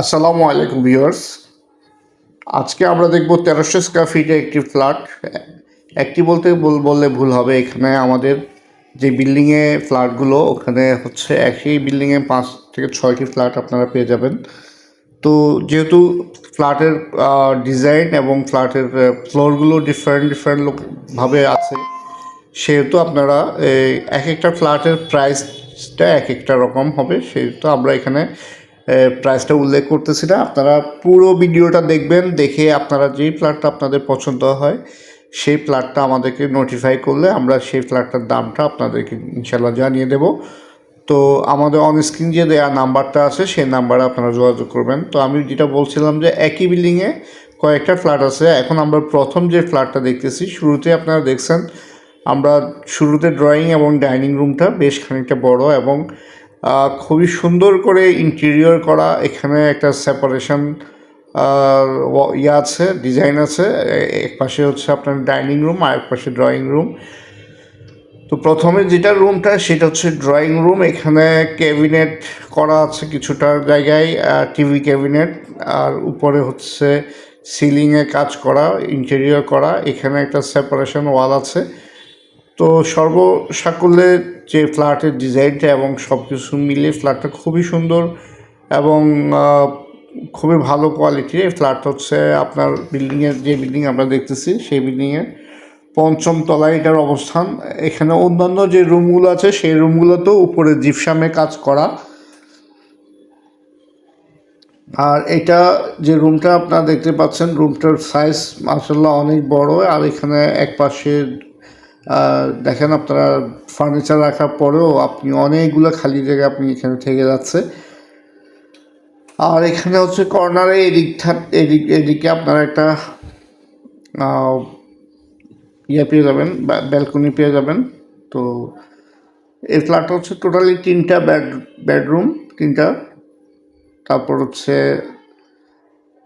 আসসালামু আলাইকুম ভিউয়ার্স। আজকে আমরা দেখব তেরোশো স্কোয়ার ফিটে একটি ফ্ল্যাট একটি বলতে বল- বললে ভুল হবে, এখানে আমাদের যে বিল্ডিংয়ে ফ্ল্যাটগুলো ওখানে হচ্ছে একই বিল্ডিংয়ে পাঁচ থেকে ছয়টি ফ্ল্যাট আপনারা পেয়ে যাবেন। তো যেহেতু ফ্ল্যাটের ডিজাইন এবং ফ্ল্যাটের ফ্লোরগুলো ডিফারেন্ট ডিফারেন্ট ভাবে আছে, সেহেতু আপনারা এক একটা ফ্ল্যাটের প্রাইসটা এক একটা রকম হবে, সেহেতু আমরা এখানে প্রাইসটা উল্লেখ করতেছি না। আপনারা পুরো ভিডিওটা দেখবেন, দেখে আপনারা যেই ফ্ল্যাটটা আপনাদের পছন্দ হয়, সেই ফ্ল্যাটটা আমাদেরকে নোটিফাই করলে আমরা সেই ফ্ল্যাটটার দামটা আপনাদেরকে ইনশাল্লাহ জানিয়ে দেব। তো আমাদের অন স্ক্রিন যে দেওয়া নাম্বারটা আছে, সেই নাম্বারে আপনারা যোগাযোগ করবেন। তো আমি যেটা বলছিলাম যে একই বিল্ডিংয়ে কয়েকটা ফ্ল্যাট আছে। এখন আমরা প্রথম যে ফ্ল্যাটটা দেখতেছি, শুরুতে আপনারা দেখছেন, আমরা শুরুতে ড্রয়িং এবং ডাইনিং রুমটা বেশ খানিকটা বড় এবং খুবই সুন্দর করে ইন্টেরিয়র করা, এখানে একটা সেপারেশন ইয়ে আছে ডিজাইন আছে এক পাশে হচ্ছে আপনার ডাইনিং রুম আর এক পাশে ড্রয়িং রুম তো প্রথমে যেটা রুমটা সেটা হচ্ছে ড্রয়িং রুম এখানে ক্যাবিনেট করা আছে কিছুটা জায়গায় টিভি ক্যাবিনেট আর উপরে হচ্ছে সিলিংয়ে কাজ করা ইন্টেরিয়র করা, এখানে একটা সেপারেশন ওয়াল আছে। তো সর্বসাকুল্যে যে ফ্ল্যাটের ডিজাইনটা এবং সব কিছু মিলিয়ে ফ্ল্যাটটা খুবই সুন্দর এবং খুবই ভালো কোয়ালিটির এই ফ্ল্যাট হচ্ছে আপনার বিল্ডিংয়ের যে বিল্ডিং আমরা দেখতেছি, সেই বিল্ডিংয়ের পঞ্চম তলায় এটার অবস্থান। এখানে অন্যান্য যে রুমগুলো আছে, সেই রুমগুলোতেও উপরে জিপসামে কাজ করা। আর এটা যে রুমটা আপনারা দেখতে পাচ্ছেন, রুমটার সাইজ মাসাল্লাহ অনেক বড়। আর এখানে এক পাশে দেখেন আপনারা ফার্নিচার রাখার পরেও আপনি অনেকগুলো খালি জায়গা আপনি এখানে থেকে যাচ্ছে। আর এখানে হচ্ছে কর্নারে এদিকটা এদিক এদিকে আপনারা একটা ইয়ে পেয়ে যাবেন ব্যালকনি পেয়ে যাবেন। তো এই ফ্ল্যাটটা হচ্ছে টোটালি তিনটা বেড বেডরুম তিনটা। তারপর হচ্ছে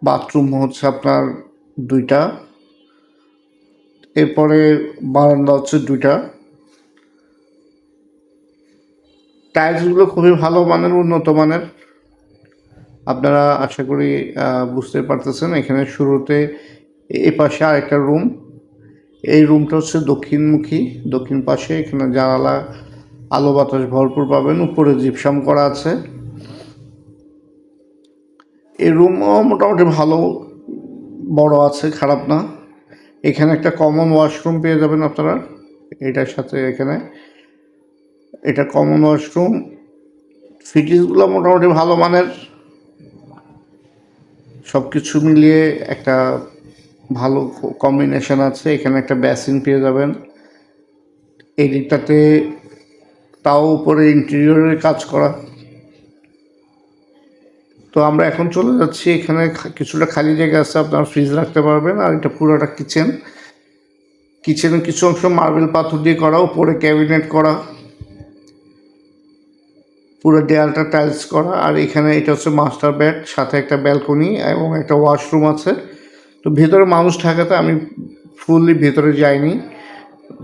বাথরুম হচ্ছে আপনার দুইটা। এরপরে বারান্দা হচ্ছে দুইটা। টাইলসগুলো খুবই ভালো মানের, উন্নত মানের। আপনারা আশা করি বুঝতে পারতেছেন, এখানে শুরুতে এ পাশে আরেকটা রুম এই রুমটা হচ্ছে দক্ষিণমুখী। দক্ষিণ পাশে এখানে জানালা, আলো বাতাস ভরপুর পাবেন, উপরে জিপসাম করা আছে। এই রুমও মোটামুটি ভালো, বড় আছে, খারাপ না। এখানে একটা কমন ওয়াশরুম পেয়ে যাবেন আপনারা, এটার সাথে এখানে। এটা কমন ওয়াশরুম ফিটিংসগুলো মোটামুটি ভালো মানের। সব কিছু মিলিয়ে একটা ভালো কম্বিনেশন আছে, এখানে একটা বেসিন পেয়ে যাবেন। এই দিকটাতে তাও উপরে ইন্টেরিয়রের কাজ করা। তো আমরা এখন চলে যাচ্ছি, এখানে কিছুটা খালি জায়গা আছে, আপনারা ফ্রিজ রাখতে পারবেন, আর এটা পুরোটা কিচেন কিচেনের কিছু অংশ মার্বেল পাথর দিয়ে করা, উপরে ক্যাবিনেট করা, পুরো দেয়ালটা টাইলস করা, আর এখানে এটা হচ্ছে মাস্টার বেড সাথে একটা ব্যালকনি এবং একটা ওয়াশরুম আছে। তো ভেতরে মানুষ থাকাতে আমি ফুললি ভেতরে যাইনি।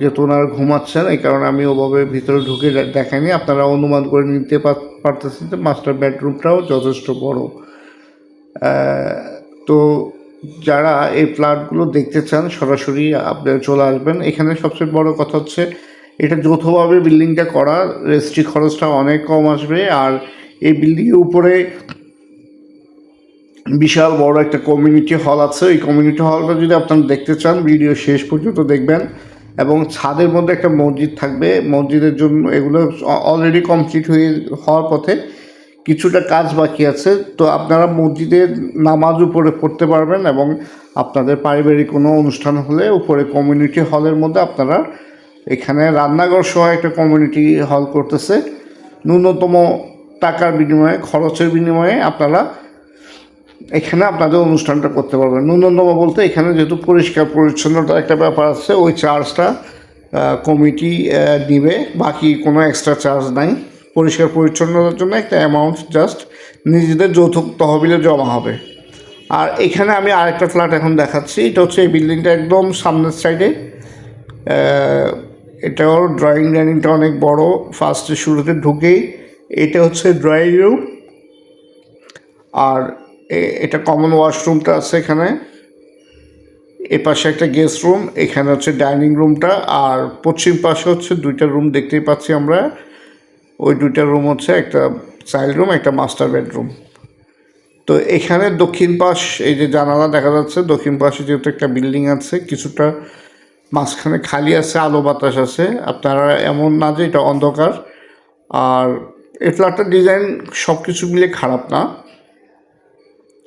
যেহেতু ওনারা ঘুমাচ্ছেন, এই কারণে আমি ওভাবে ভিতরে ঢুকে দেখাইনি। আপনারা অনুমান করে নিতে পারতেছেন যে মাস্টার বেডরুমটাও যথেষ্ট বড়। তো যারা এই ফ্ল্যাটগুলো দেখতে চান, সরাসরি আপনারা চলে আসবেন। এখানে সবচেয়ে বড় কথা হচ্ছে, এটা যৌথভাবে বিল্ডিংটা করা, রেজিস্ট্রি খরচটা অনেক কম আসবে। আর এই বিল্ডিংয়ের উপরে বিশাল বড় একটা কমিউনিটি হল আছে। ওই কমিউনিটি হলটা যদি আপনারা দেখতে চান ভিডিও শেষ পর্যন্ত দেখবেন। এবং ছাদের মধ্যে একটা মসজিদ থাকবে। মসজিদের জন্য এগুলো অলরেডি কমপ্লিট হয়ে হওয়ার পথে কিছুটা কাজ বাকি আছে। তো আপনারা মসজিদে নামাজ উপরে পড়তে পারবেন এবং আপনাদের পারিবারিক কোনো অনুষ্ঠান হলে উপরে কমিউনিটি হলের মধ্যে আপনারা এখানে রান্নাঘর সহ একটা কমিউনিটি হল করতেছে। ন্যূনতম টাকার বিনিময়ে, খরচের বিনিময়ে আপনারা এখানে আপনাদের অনুষ্ঠানটা করতে পারবেন। ন্যূনতম বলতে এখানে যেহেতু পরিষ্কার পরিচ্ছন্নতার একটা ব্যাপার আছে, ওই চার্জটা কমিটি দিবে বাকি কোনো এক্সট্রা চার্জ নাই। পরিষ্কার পরিচ্ছন্নতার জন্য একটা অ্যামাউন্ট জাস্ট নিজেদের যৌথ তহবিলে জমা হবে। আর এখানে আমি আরেকটা ফ্ল্যাট এখন দেখাচ্ছি, এটা হচ্ছে এই বিল্ডিংটা একদম সামনের সাইডে এটাও ড্রয়িং ডাইনিংটা অনেক বড় ফার্স্টে শুরুতে ঢুকেই। এটা হচ্ছে ড্রয়িং রুম আর এটা কমন ওয়াশরুমটা আছে এখানে। এ পাশে একটা গেস্ট রুম এখানে হচ্ছে ডাইনিং রুমটা আর পশ্চিম পাশে হচ্ছে দুইটা রুম দেখতেই পাচ্ছি আমরা। ওই দুইটা রুম হচ্ছে একটা চাইল্ড রুম একটা মাস্টার বেডরুম তো এখানে দক্ষিণ পাশ, এই যে জানালা দেখা যাচ্ছে, দক্ষিণ পাশে যেহেতু একটা বিল্ডিং আছে, কিছুটা মাঝখানে খালি আছে, আলো বাতাস আছে। আপনারা এমন না যে এটা অন্ধকার। আর এই ফ্ল্যাটটার ডিজাইন সব কিছু মিলে খারাপ না।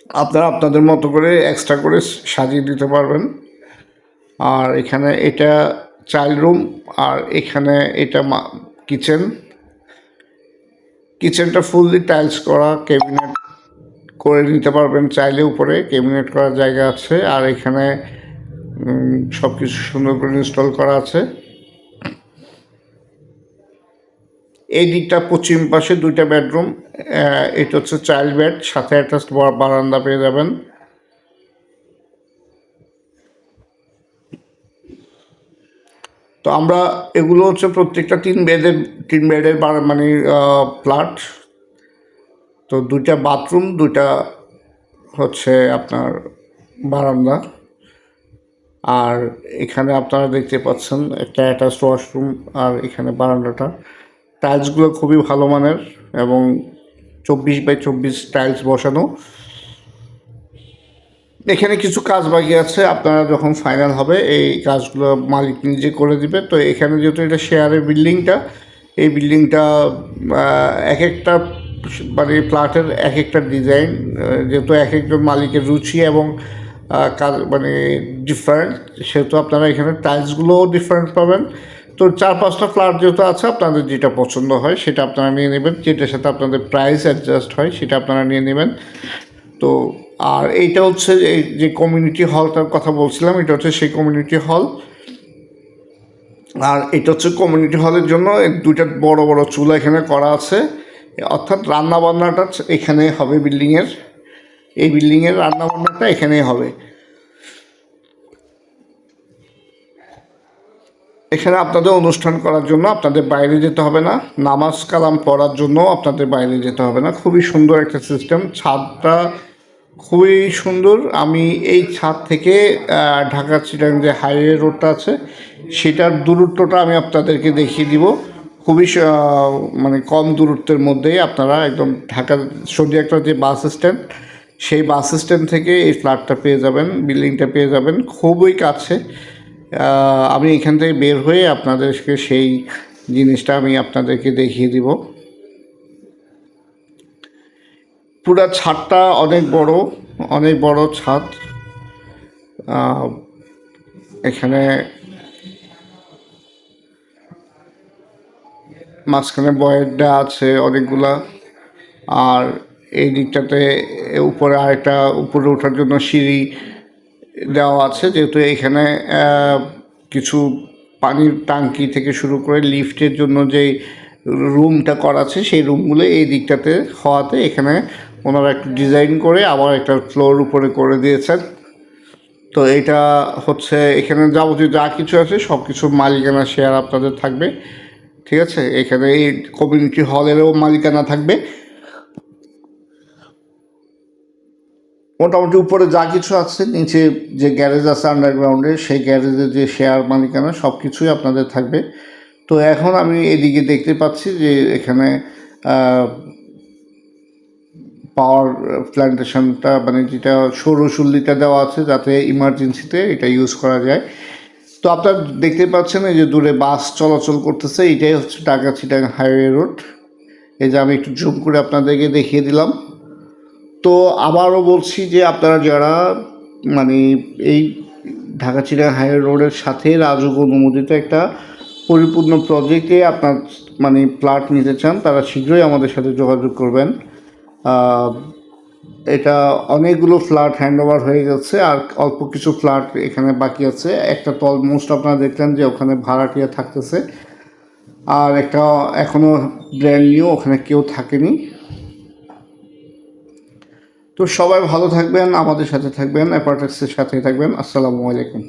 আপনারা আপনাদের মতো করে এক্সট্রা করে সাজিয়ে দিতে পারবেন। আর এখানে এটা চাইল্ড রুম আর এখানে এটা কিচেন কিচেনটা ফুললি টাইলস করা ক্যাবিনেট করে নিতে পারবেন চাইলে উপরে ক্যাবিনেট করার জায়গা আছে। আর এখানে সব কিছু সুন্দর করে ইনস্টল করা আছে। এই দিকটা পশ্চিম পাশে দুইটা বেডরুম এটা হচ্ছে চাইল্ড বেড, সাথে একটা বারান্দা পেয়ে যাবেন। তো আমরা, এগুলো হচ্ছে প্রত্যেকটা তিন বেডের তিন বেডের মানে ফ্ল্যাট তো দুইটা বাথরুম দুইটা হচ্ছে আপনার বারান্দা। আর এখানে আপনারা দেখতে পাচ্ছেন একটা অ্যাটাচ ওয়াশরুম আর এখানে বারান্দাটা। টাইলসগুলো খুবই ভালো মানের এবং চব্বিশ বাই চব্বিশ টাইলস বসানো। এখানে কিছু কাজ বাকি আছে, আপনারা যখন ফাইনাল হবে, এই কাজগুলো মালিক নিজে করে দিবে। তো এখানে যেহেতু এটা শেয়ারের বিল্ডিংটা এই বিল্ডিংটা এক একটা মানে ফ্ল্যাটের এক একটা ডিজাইন যেহেতু এক একজন মালিকের রুচি এবং কাজ মানে ডিফারেন্ট সেহেতু আপনারা এখানে টাইলসগুলোও ডিফারেন্ট পাবেন। তো চার পাঁচটা ফ্ল্যাট যেহেতু আছে, আপনাদের যেটা পছন্দ হয় সেটা আপনারা নিয়ে নেবেন। যেটার সাথে আপনাদের প্রাইস অ্যাডজাস্ট হয় সেটা আপনারা নিয়ে নেবেন। তো আর এইটা হচ্ছে যে কমিউনিটি হলটার কথা বলছিলাম, এটা হচ্ছে সেই কমিউনিটি হল আর এটা হচ্ছে কমিউনিটি হলের জন্য দুইটা বড় বড় চুলা এখানে করা আছে। অর্থাৎ রান্নাবান্নাটা এখানে হবে বিল্ডিংয়ের এই বিল্ডিংয়ের রান্নাবান্নাটা এখানেই হবে। এখানে আপনাদের অনুষ্ঠান করার জন্য আপনাদের বাইরে যেতে হবে না। নামাজ কালাম পড়ার জন্য আপনাদের বাইরে যেতে হবে না। খুবই সুন্দর একটা সিস্টেম ছাদটা খুবই সুন্দর। আমি এই ছাদ থেকে ঢাকা চিটাং যে হাইওয়ে রোডটা আছে, সেটার দূরত্বটা আমি আপনাদেরকে দেখিয়ে দিব। খুবই মানে কম দূরত্বের মধ্যেই আপনারা একদম ঢাকা সৌদি একটা যে বাস স্ট্যান্ড সেই বাস স্ট্যান্ড থেকে এই ফ্ল্যাটটা পেয়ে যাবেন বিল্ডিংটা পেয়ে যাবেন। খুবই কাছে। আমি এখান থেকে বের হয়ে আপনাদেরকে সেই জিনিসটা আমি আপনাদেরকে দেখিয়ে দিব। পুরা ছাদটা অনেক বড় অনেক বড় ছাদ। এখানে মাঝখানে বয়েরটা আছে অনেকগুলা, আর এই দিকটাতে উপরে আরেকটা উপরে ওঠার জন্য সিঁড়ি দেওয়া আছে, যেহেতু এখানে কিছু পানির টাঙ্কি থেকে শুরু করে লিফটের জন্য যেই রুমটা করা আছে, সেই রুমগুলো এই দিকটাতে হওয়াতে এখানে ওনারা একটু ডিজাইন করে আবার একটা ফ্লোর উপরে করে দিয়েছেন। তো এটা হচ্ছে এখানে যাবতীয় যা কিছু আছে সব কিছুর মালিকানা শেয়ার আপনাদের থাকবে। ঠিক আছে? এখানে এই কমিউনিটি হলেরও মালিকানা থাকবে। মোটামুটি উপরে যা কিছু আছে, নিচে যে গ্যারেজ আছে আন্ডারগ্রাউন্ডে সেই গ্যারেজের যে শেয়ার মালিকানা সব কিছুই আপনাদের থাকবে। তো এখন আমি এদিকে দেখতে পাচ্ছি যে এখানে পাওয়ার প্ল্যান্টেশনটা মানে যেটা সৌরশুল্লিটা দেওয়া আছে, যাতে ইমার্জেন্সিতে এটা ইউজ করা যায়। তো আপনারা দেখতে পাচ্ছেন এই যে দূরে বাস চলাচল করতেছে, এটাই হচ্ছে ঢাকা চিটাং হাইওয়ে রোড এই যে আমি একটু জুম করে আপনাদেরকে দেখিয়ে দিলাম। তো আবারও বলছি যে আপনারা যারা মানে এই ঢাকা চিড়া হাইওয়ে রোডের সাথে রাজুক অনুমোদিত একটা পরিপূর্ণ প্রজেক্টে আপনার মানে প্লাট নিতে চান, তারা শীঘ্রই আমাদের সাথে যোগাযোগ করবেন। এটা অনেকগুলো ফ্ল্যাট হ্যান্ড ওভার হয়ে গেছে, আর অল্প কিছু ফ্ল্যাট এখানে বাকি আছে। একটা তো অলমোস্ট আপনারা দেখলেন যে ওখানে ভাড়াটিয়া থাকতেছে, আর একটা এখনও ব্র্যান্ড নিউ ওখানে কেউ থাকেনি। তো সবাই ভালো থাকবেন আমাদের সাথে থাকবেন অ্যাপার্টেক্সের সাথে থাকবেন। আসসালামু আলাইকুম।